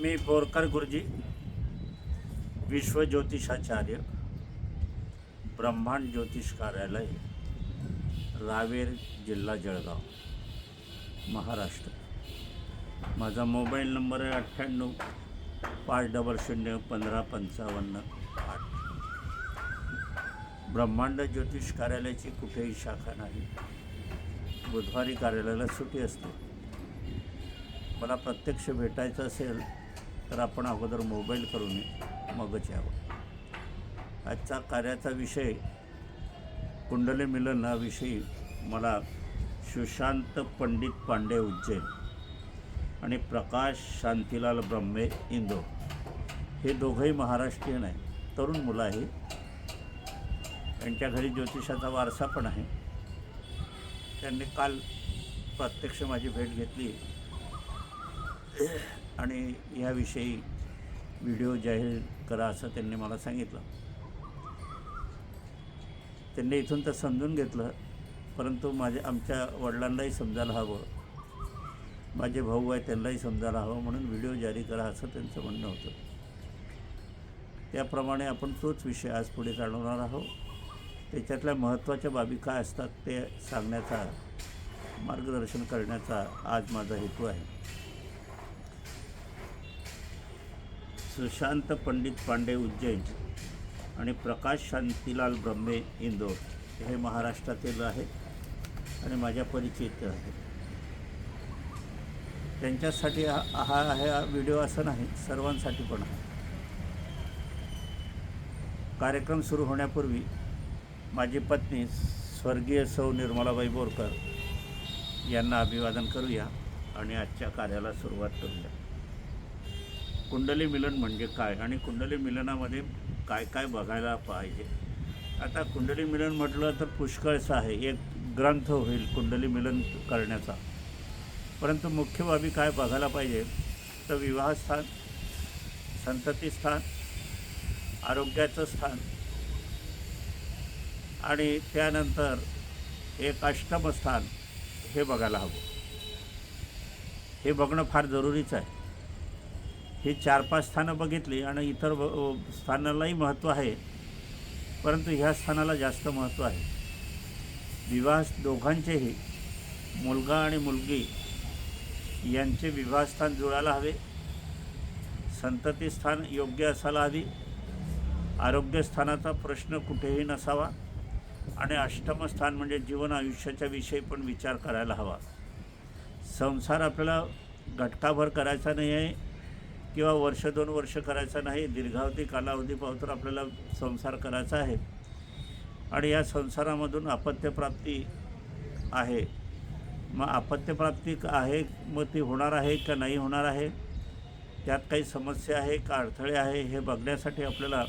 मी बोरकर गुरुजी विश्वज्योतिषाचार्य ब्रह्मांड ज्योतिष कार्यालय रावेर जिल्हा जळगाव महाराष्ट्र. माझा मोबाईल नंबर आहे अठ्ठ्याण्णव पाच डबल शून्य पंधरा पंचावन्न आठ. ब्रह्मांड ज्योतिष कार्यालयाची कुठेही शाखा नाही. बुधवारी कार्यालयाला सुट्टी असते. मला प्रत्यक्ष भेटायचं असेल तर आपण अगोदर मोबाईल करून मगच यावं. आजचा कार्याचा विषय कुंडली मिलन विषयी मला सुशांत पंडित पांडे उज्जैन आणि प्रकाश शांतीलाल ब्रह्मे इंदोर हे दोघंही महाराष्ट्रीयन आहे तरुण मुलं आहे. त्यांच्या घरी ज्योतिषाचा वारसा पण आहे. त्यांनी काल प्रत्यक्ष माझी भेट घेतली. आणि याविषयी व्हिडिओ जाहीर करा असं त्यांनी मला सांगितलं. त्यांनी इथून तर समजून घेतलं परंतु माझ्या आमच्या वडिलांनाही समजायला हवं. माझे भाऊ आहे त्यांनाही समजायला हवं म्हणून व्हिडिओ जारी करा असं त्यांचं म्हणणं होतं. त्याप्रमाणे आपण तोच विषय आज पुढे जाणवणार आहोत. त्याच्यातल्या महत्त्वाच्या बाबी काय असतात ते सांगण्याचा मार्गदर्शन करण्याचा आज माझा हेतू आहे. सुशांत पंडित पांडे उज्जैन आणि प्रकाश शांतीलाल ब्रह्मे इंदोर हे महाराष्ट्रातील आहेत आणि माझ्या परिचित आहेत. त्यांच्यासाठी हा हा हा व्हिडिओ असं नाही सर्वांसाठी पण आहे. कार्यक्रम सुरू होण्यापूर्वी माझी पत्नी स्वर्गीय सौ निर्मलाबाई बोरकर यांना अभिवादन करूया आणि आजच्या कार्याला सुरुवात करूया. कुंडली मिलन म्हणजे काय? आणि कुंडली मिलनामध्ये काय काय बघायला पाहिजे? आता कुंडली मिलन म्हटलं तर पुष्कळचं आहे. एक ग्रंथ होईल कुंडली मिलन करण्याचा. परंतु मुख्य बाबी काय बघायला पाहिजे? तर विवाहस्थान संततीस्थान आरोग्याचं स्थान आणि त्यानंतर एक अष्टम स्थान हे बघायला हवं. हे बघणं फार जरुरीचं आहे. ही चार पाच स्थानं बघितली आणि इतर स्थानालाही महत्त्व आहे. परंतु ह्या स्थानाला जास्त महत्त्व आहे. विवाह दोघांचेही मुलगा आणि मुलगी यांचे विवाहस्थान जुळायला हवे. संततीस्थान योग्य असायला हवी. आरोग्यस्थानाचा प्रश्न कुठेही नसावा. आणि अष्टम स्थान म्हणजे जीवन आयुष्याच्या विषयी पण विचार करायला हवा. संसार आपल्याला घटकाभर करायचा नाही आहे. किंवा वर्ष दोन वर्ष करायचा नाही दीर्घावधी कालावधी पावतर आपल्याला संसार करायचा आहे. आणि या संसारामधून अपत्यप्राप्ती आहे. मग अपत्यप्राप्ती आहे मग ती होणार आहे का नाही होणार आहे? त्यात काही समस्या आहे का अडथळे आहे हे बघण्यासाठी आपल्याला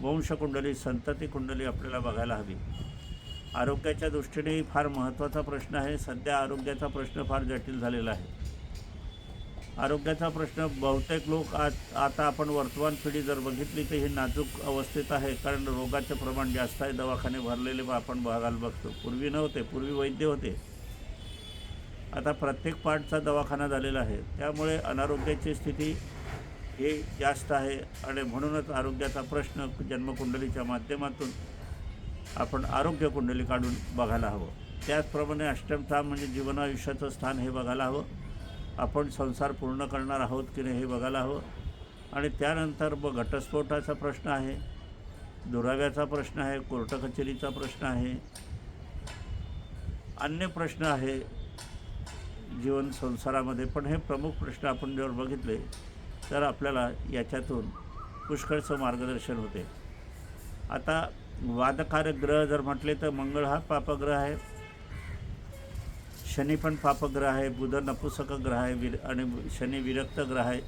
वंशकुंडली संतती कुंडली आपल्याला बघायला हवी. आरोग्याच्या दृष्टीनेही फार महत्त्वाचा प्रश्न आहे. सध्या आरोग्याचा प्रश्न फार जटिल झालेला आहे. आरोग्याचा प्रश्न बहुतेक लोक आज आता आपण वर्तमान पिढी जर बघितली तर ही नाजूक अवस्थेत आहे. कारण रोगाचं प्रमाण जास्त आहे. दवाखाने भरलेले बा- आपण बघायला बघतो. पूर्वी नव्हते. पूर्वी वैद्य होते. आता प्रत्येक पार्टचा दवाखाना झालेला आहे. त्यामुळे अनारोग्याची स्थिती ही जास्त आहे. आणि म्हणूनच आरोग्याचा प्रश्न जन्मकुंडलीच्या माध्यमातून आपण आरोग्य कुंडली काढून बघायला हवं. त्याचप्रमाणे अष्टमस्थान म्हणजे जीवन आयुष्याचं स्थान हे बघायला हवं. आपण संसार पूर्ण करणार आहोत की नाही हे बघायला हवं. आणि त्यानंतर मग घटस्फोटाचा प्रश्न आहे दुराव्याचा प्रश्न आहे कोर्ट कचेरीचा प्रश्न आहे. अन्य प्रश्न आहे जीवन संसारामध्ये पण हे प्रमुख प्रश्न आपण जर बघितले तर आपल्याला याच्यातून पुष्कळचं मार्गदर्शन होते. आता वादकारक ग्रह जर म्हटले तर मंगळ हा पापग्रह आहे. शनी पण पापग्रह आहे बुध नपुसक ग्रह आहे विर आणि शनी विरक्त ग्रह आहे.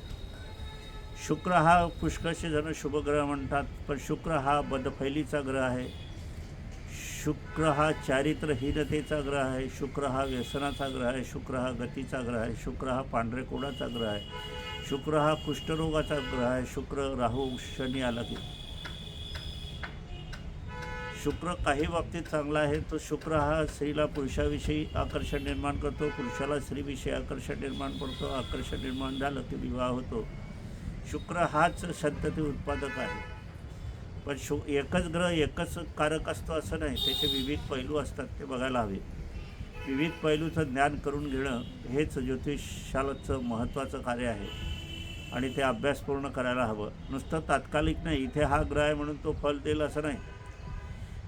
शुक्र हा पुष्कळशे जण शुभग्रह म्हणतात पण शुक्र हा बदफैलीचा ग्रह आहे. शुक्र हा चारित्रहीनतेचा ग्रह आहे शुक्र हा व्यसनाचा ग्रह आहे शुक्र हा गतीचा ग्रह आहे शुक्र हा पांढरेकोडाचा ग्रह आहे? शुक्र हा कुष्ठरोगाचा ग्रह आहे शुक्र राहू शनी आला की. शुक्र काही बाबतीत चांगला आहे. तो शुक्र हा स्त्रीला पुरुषाविषयी आकर्षण निर्माण करतो. पुरुषाला स्त्रीविषयी आकर्षण निर्माण करतो. आकर्षण निर्माण झालं की विवाह होतो. शुक्र हाच संतती उत्पादक आहे. पण शु एकच ग्रह एकच कारक असतो असं नाही. त्याचे विविध पैलू असतात ते बघायला हवे. विविध पैलूचं ज्ञान करून घेणं हेच ज्योतिषालाचं महत्त्वाचं कार्य आहे. आणि ते अभ्यास पूर्ण करायला हवं. नुसतं तात्कालिक नाही. इथे हा ग्रह आहे म्हणून तो फल देईल असं नाही.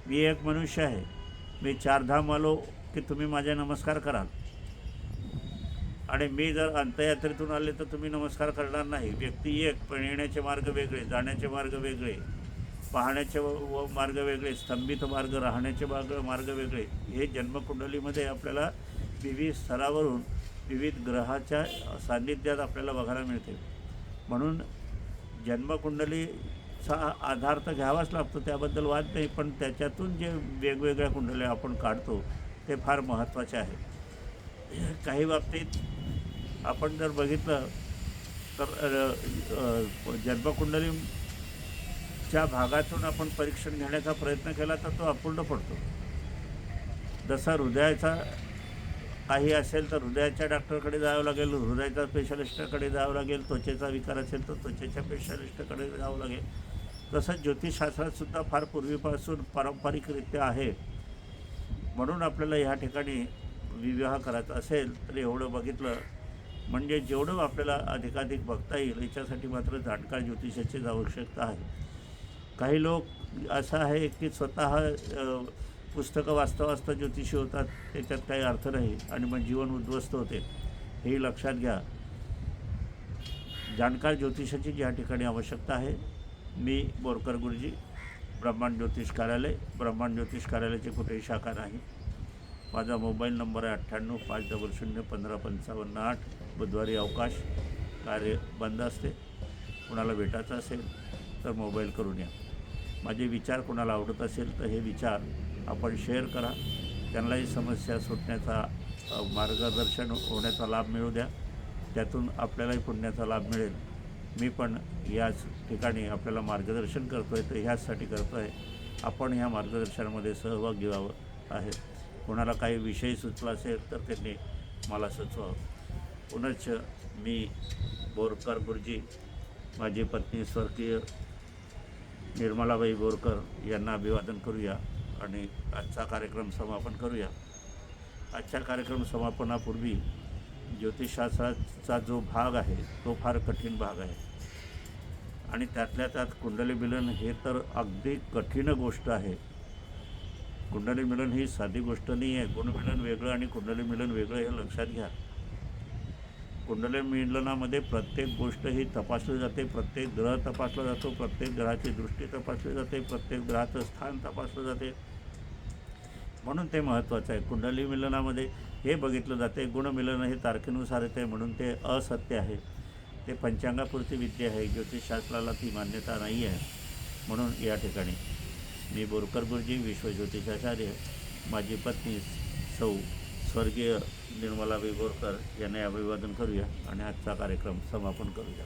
मी एक मनुष्य आहे. मी चारधाम आलो की तुम्ही माझे नमस्कार कराल. आणि मी जर अंत्ययात्रेतून आले तर तुम्ही नमस्कार करणार नाही. व्यक्ती एक पण येण्याचे मार्ग वेगळे जाण्याचे मार्ग वेगळे पाहण्याचे व व मार्ग वेगळे स्तंभित मार्ग राहण्याचे मार्ग मार्ग वेगळे हे जन्मकुंडलीमध्ये आपल्याला विविध स्तरावरून विविध ग्रहाच्या सान्निध्यात आपल्याला बघायला मिळते. म्हणून जन्मकुंडली चा आधार तर घ्यावाच लागतो त्याबद्दल वाद नाही पण त्याच्यातून जे वेगवेगळ्या कुंडल्या आपण काढतो ते फार महत्त्वाचे आहे. काही बाबतीत आपण जर बघितलं तर जन्मकुंडलीच्या भागातून आपण परीक्षण घेण्याचा प्रयत्न केला तर तो अपूर्ण पडतो. जसा हृदयाचा काही असेल तर हृदयाच्या डॉक्टरकडे जावं लागेल हृदयाच्या स्पेशलिस्टकडे जावं लागेल त्वचेचा विकार असेल तर त्वचेच्या स्पेशलिस्टकडे जावं लागेल. तसंच ज्योतिषशास्त्रातसुद्धा फार पूर्वीपासून पारंपरिकरित्या आहे. म्हणून आपल्याला ह्या ठिकाणी विवाह करायचा असेल तर एवढं बघितलं. म्हणजे जेवढं आपल्याला अधिकाधिक बघता येईल याच्यासाठी मात्र जाणकार ज्योतिषाचीच आवश्यकता आहे काही लोक असं आहे की स्वतः पुस्तकं वाचता वाचता ज्योतिषी होतात त्याच्यात काही अर्थ नाही आणि मग जीवन उद्ध्वस्त होते. हेही लक्षात घ्या. जाणकार ज्योतिषाची ज्या ठिकाणी आवश्यकता आहे मी बोरकर गुरुजी ब्रह्मांड ज्योतिष कार्यालय ब्रह्मांड ज्योतिष कार्यालयाची कुठेही शाखा नाही. माझा मोबाईल नंबर आहे अठ्ठ्याण्णव पाच डबल शून्य पंधरा पंचावन्न आठ. बुधवारी अवकाश कार्य बंद असते. कुणाला भेटायचं असेल तर मोबाईल करून या. माझे विचार कोणाला आवडत असेल तर हे विचार आपण शेअर करा. त्यांनाही समस्या सुटण्याचा मार्गदर्शन होण्याचा लाभ मिळू द्या. त्यातून आपल्यालाही पुण्याचा लाभ मिळेल. मी पण याच ठिकाणी आपल्याला मार्गदर्शन करतो आहे तर ह्याचसाठी करतो आहे आपण ह्या मार्गदर्शनामध्ये सहभाग घ्यावं आहे. कोणाला काही विषय सुचला असेल तर त्यांनी मला सुचवावं. पुनश्च मी बोरकर गुरुजी माझी पत्नी स्वर्गीय निर्मलाबाई बोरकर यांना अभिवादन करूया आणि आजचा कार्यक्रम समापन करूया. आजच्या कार्यक्रम समापनापूर्वी ज्योतिषशास्त्राचा जो भाग आहे तो फार कठीण भाग आहे. आणि त्यातल्या त्यात कुंडली मिलन हे तर अगदी कठीण गोष्ट आहे. कुंडली मिलन ही साधी गोष्ट नाही आहे गुणमिलन वेगळं आणि कुंडली मिलन वेगळं हे लक्षात घ्या. कुंडली मिलनामध्ये प्रत्येक गोष्ट ही तपासली जाते. प्रत्येक ग्रह तपासला जातो. प्रत्येक ग्रहाची दृष्टी तपासली जाते. प्रत्येक ग्रहाचं स्थान तपासलं जाते. म्हणून ते महत्त्वाचं आहे. कुंडली मिलनामध्ये हे बघितलं जाते. गुणमिलन हे तारखेनुसार येते म्हणून ते असत्य आहे. ते पंचांगापुरती विद्या आहे. ज्योतिषशास्त्राला ती मान्यता नाही आहे म्हणून या ठिकाणी मी बोरकर गुरुजी विश्वज्योतिषाचार्य माझी पत्नी सौ स्वर्गीय निर्मलाबाई बोरकर यांना अभिवादन करूया आणि आजचा कार्यक्रम समापन करूया.